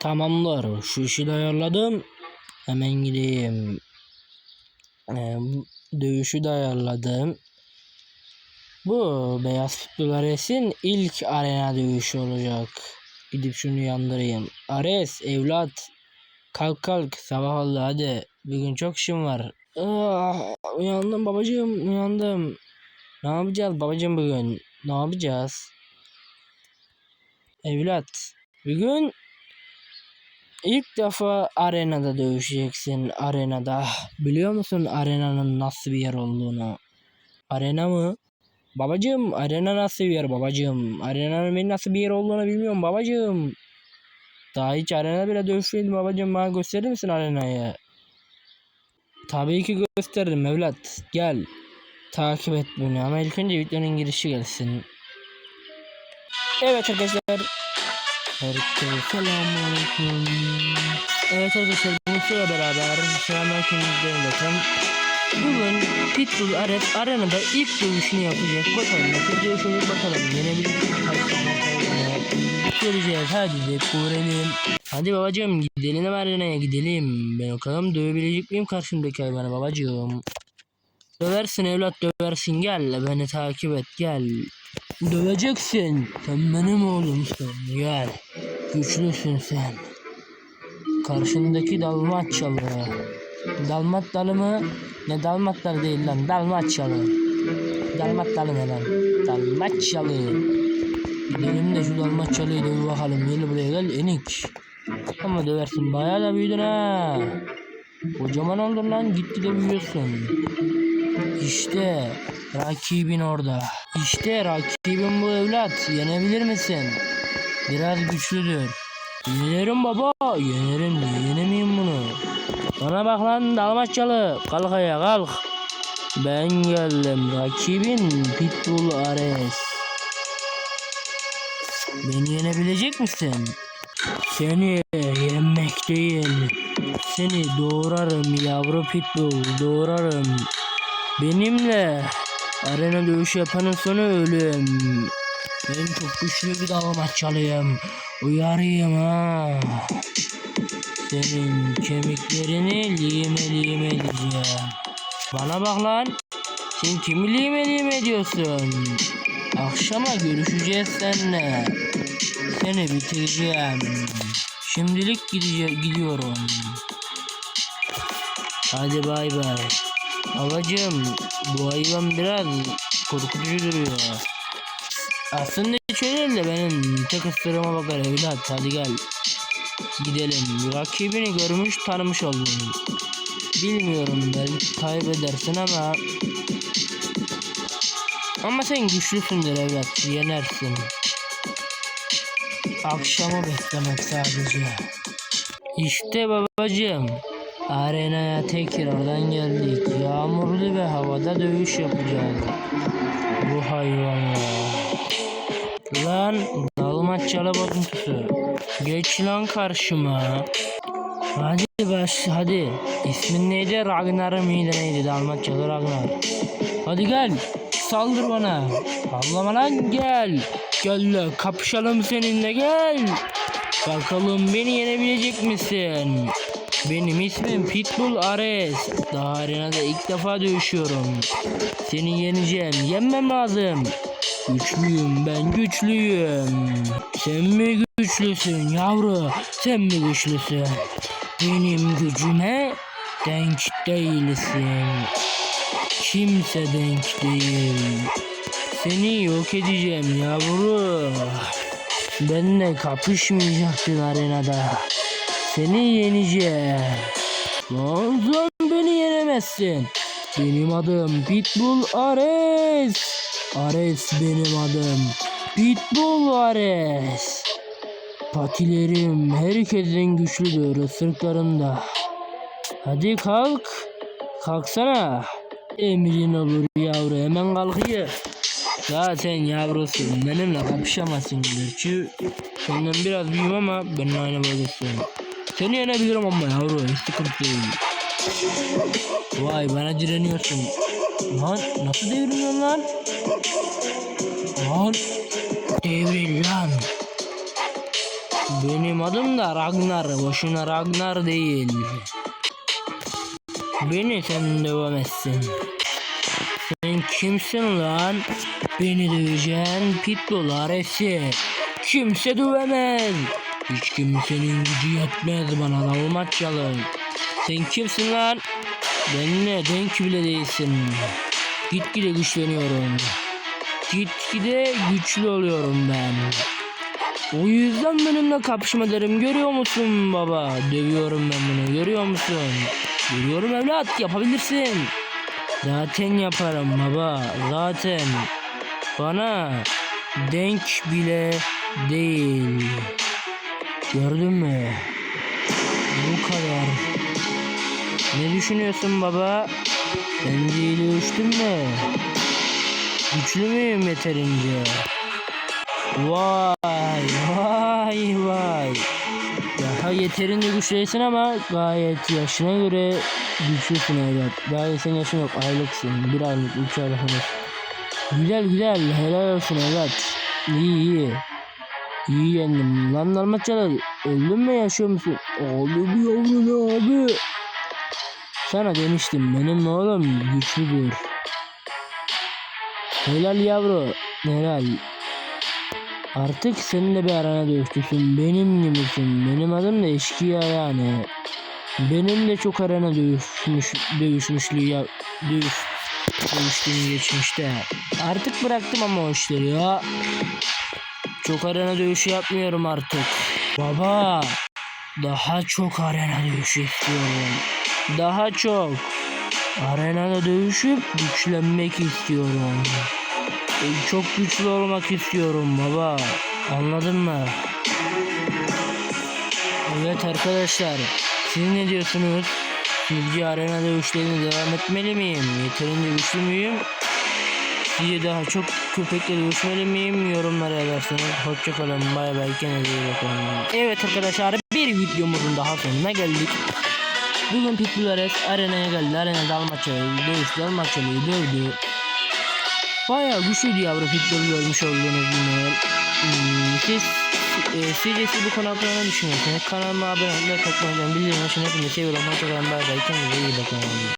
Tamamdır. Şu işi de ayarladım. Hemen gideyim. Ee, dövüşü de ayarladım. Bu Beyaz Futbol Ares'in ilk arena dövüşü olacak. Gidip şunu yandırayım. Ares evlat. Kalk kalk sabah oldu hadi. Bugün çok işim var. Ah, uyandım babacığım uyandım. Ne yapacağız babacığım bugün? Ne yapacağız? Evlat. Bugün ilk defa arenada dövüşeceksin. Arenada. Biliyor musun arenanın nasıl bir yer olduğunu? Arena mı? Babacığım arena nasıl bir yer babacığım? Arenanın benim nasıl bir yer olduğunu bilmiyorum babacığım. Daha hiç arena bile dövüşmedim babacığım. Bana gösterir misin arenayı? Tabii ki gösteririm evlat. Gel. Takip et beni ama ilk önce videonun girişi gelsin. Evet arkadaşlar. Herkese selamünaleyküm. Evet arkadaşlar sıra beraber selamünaleyküm izleyen Bugün Pitbull Ares arenada ilk dövüşünü yapacak. Bakalım nasıl dövüşecek bakalım. Yenebilecek mi? Göreceğiz. Hadi de görelim. Hadi babacığım gidelim arenaya gidelim. Ben bakalım dövebilecek miyim karşımdaki hayvanı babacığım. Döversin evlat döversin gel beni takip et gel. Döveceksin. Sen benim oğlumsun gel. Güçlüsün sen. Karşındaki Dalmaçyalı. Dalmat dalı mı? Ne Dalmat değil lan Dalmaçyalı. Dalmat dalı ne lan? Dalmaçyalı. Gidelim de şu Dalmaçyalı'yı döv bakalım. Gel buraya gel enik. Ama döversin bayağı da büyüdün ha. Kocaman oldun lan gitgide büyüyorsun. İşte rakibin orada. İşte rakibin bu evlat. Yenebilir misin? Biraz güçlüdür. Yenerim baba. Yenerim. Yenemeyeyim bunu. Bana bak lan Dalmaçyalı. Kalk ayağa kalk. Ben geldim. Rakibin Pitbull Ares. Beni yenebilecek misin? Seni yenmek değil. Seni doğrarım yavru pitbull doğrarım. Benimle arena dövüşü yapanın sonu ölüm. Ben çok güçlü bir dalmaçyalıyım. Uyarayım ha. Senin kemiklerini lime lime edeceğim. Bana bak lan. Sen kimi lime lime ediyorsun? Akşama görüşeceğiz seninle. Seni bitireceğim. Şimdilik gidiyorum. Hadi bay bay. Babacığım bu hayvan biraz korkutucu duruyor. Aslında hiç öyle değil de benim tek ısırıma bakar evlat hadi gel. Gidelim. Rakibini görmüş tanımış oldun. Bilmiyorum belki kaybedersin ama ama sen güçlüsündür evlat yenersin. Akşamı beklemek sadece. İşte babacığım. Arenaya tekrardan geldik. Yağmurlu ve havada dövüş yapacağız. Bu hayvanla. Lan dalmaçyalı bozuntusu. Geç lan karşıma. Hadi baş hadi. İsmin neydi? Ragnar mıydı neydi? Dalmaçyalı Ragnar. Hadi gel. Saldır bana. Avlama lan gel. Gel lan kapışalım seninle gel. Bakalım beni yenebilecek misin? Benim ismim Pitbull Ares. Daha arenada ilk defa dövüşüyorum. Seni yeneceğim. Yenmem lazım. Güçlüyüm ben güçlüyüm. Sen mi güçlüsün yavru? Sen mi güçlüsün? Benim gücüme denk değilsin. Kimse denk değil. Seni yok edeceğim yavru. Benimle kapışmayacaktın arenada. Seni yeneceğim. Lan sen beni yenemezsin. Benim adım Pitbull Ares. Ares benim adım. Pitbull Ares. Patilerim herkesin güçlüdür ısırıklarında. Hadi kalk. Kalksana. Emrin olur yavru hemen kalkıyor. Zaten yavrusun benimle kapışamazsın gerçi. Senden biraz büyüğüm ama benimle aynı boydasın. Seni yenebilirim ama yavru hiç sıkıntı değil. Vay bana direniyorsun. Lan nasıl devriliyorsun lan? Lan devril lan. Benim adım da Ragnar. Boşuna Ragnar değil. Beni sen dövemezsin. Sen kimsin lan? Beni döveceksin Pitbull Aresi. Kimse dövemez. Hiç kimsenin gücü yetmez bana Dalmaçyalı. Sen kimsin lan? Benimle denk bile değilsin. Gitgide güçleniyorum. Gitgide güçlü oluyorum ben. O yüzden benimle kapışma derim görüyor musun baba? Dövüyorum ben bunu görüyor musun? Görüyorum evlat yapabilirsin. Zaten yaparım baba zaten. Bana denk bile değil. Gördün mü? Bu kadar. Ne düşünüyorsun baba? Sence iyi uçtun mu? Güçlü müyüm yeterince? Vay vay vay. Daha yeterince güçlüysün ama gayet yaşına göre güçlüsün evlat. Daha senin yaşın yok aylıksın. Bir aylık, üç aylık. Güzel güzel helal olsun evlat. İyi iyi. İyi yendim. Lan Dalmaçyalı öldün mü yaşıyor musun? Abi bir yavru ne abi? Sana demiştim benim oğlum güçlüdür. Helal yavru. Helal. Artık seninle bir arana dövüştüsün. Benim gibisin. Benim adım da eşkıya yani. Benim de çok arana dövüşmüş, dövüşmüşlüğü ya, dövüş, dövüştüğüm geçmişte. Artık bıraktım ama o işleri ya. Çok arena dövüşü yapmıyorum artık. Baba, daha çok arena dövüşü istiyorum. Daha çok. Arenada dövüşüp güçlenmek istiyorum. E, Çok güçlü olmak istiyorum baba. Anladın mı? Evet arkadaşlar. Siz ne diyorsunuz? Sizce arena dövüşlerine devam etmeli miyim? Yeterince güçlü müyüm? Sizce daha çok köpekle dövüşmeli miyim? Yorumlara yazarsanız. Hoşçakalın. Bay bay. Kendinize iyi. Evet arkadaşlar bir videomuzun daha sonuna geldik. Bugün Pitbull arenaya geldi. Arena Dalmaçyalı'yı dövüştü. Dalmaçyalı'yı dövdü. Bayağı güçlüydü yavru Pitbull görmüş olduğunuz gibi. Hmm, siz e, siz bu konu hakkında ne düşünüyorsunuz? Kanalıma abone olmayı, like atmayı, bildirim açmayı, hepinizi seviyorum. Hoşçakalın. Bay bay. Kendinize iyi bakın.